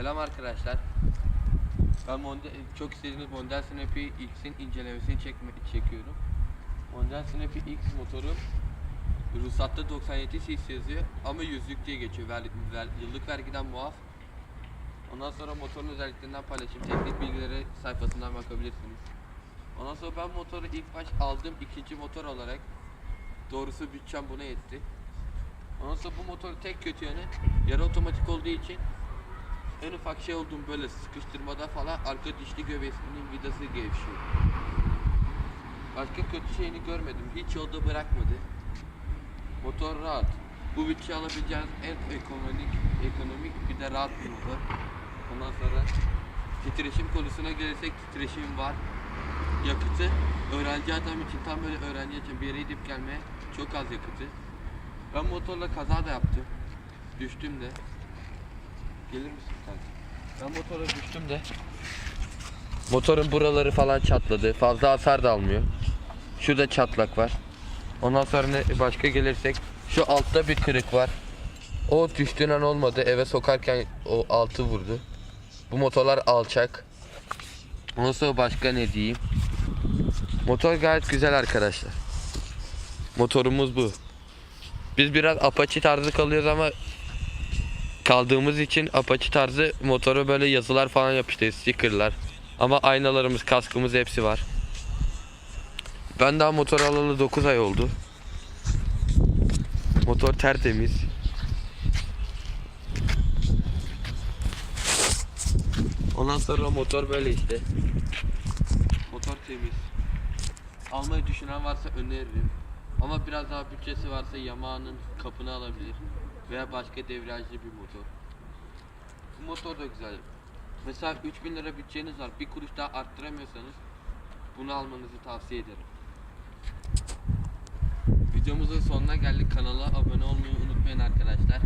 Selam arkadaşlar. Ben Mondial, çok istediğiniz Mondial Snappy X'in incelemesini çekme, çekiyorum. Mondial Snappy X motoru ruhsatta 97 cc yazıyor ama yüzlük diye geçiyor. Ver, ver- yıllık vergiden muaf. Ondan sonra motorun özelliklerinden paylaşayım. Teknik bilgileri sayfasından bakabilirsiniz. Ondan sonra ben motoru ilk baş aldım ikinci motor olarak. Doğrusu bütçem buna yetti. Ondan sonra bu motorun tek kötü yanı yarı otomatik olduğu için en ufak şey olduğum böyle sıkıştırmada falan arka dişli göbesinin vidası gevşiyor. Başka kötü şeyini görmedim. Hiç yolda bırakmadı. Motor rahat. Bu bütçe alabileceğiniz en ekonomik, ekonomik bir de rahat bir motor. Ondan sonra titreşim konusuna gelirsek titreşim var. Yakıtı öğrenci adam için tam böyle öğrenci için bir yere gidip gelmeye çok az yakıtı. Ben motorla kaza da yaptım. Düştüm de. Gelir misin kanka? Ben motora düştüm de. Motorun buraları falan çatladı. Fazla hasar da almıyor. Şurada çatlak var. Ondan sonra ne, başka gelirsek şu altta bir kırık var. O düştüğün an olmadı. Eve sokarken o altı vurdu. Bu motorlar alçak. Ondan sonra başka ne diyeyim? Motor gayet güzel arkadaşlar. Motorumuz bu. Biz biraz Apache tarzı kalıyoruz ama kaldığımız için Apache tarzı motora böyle yazılar falan yapıştı, stickerlar. Ama aynalarımız, kaskımız hepsi var. Ben daha motor alalı 9 ay oldu. Motor tertemiz. Ondan sonra motor böyle işte. Motor temiz. Almayı düşünen varsa öneririm. Ama biraz daha bütçesi varsa Yamaha'nın kapını alabilir. Veya başka devrajlı bir motor. Bu motor da güzel. Mesela 3000 lira bütçeniz var. Bir kuruş daha arttıramıyorsanız bunu almanızı tavsiye ederim. Videomuzun sonuna geldik. Kanala abone olmayı unutmayın arkadaşlar.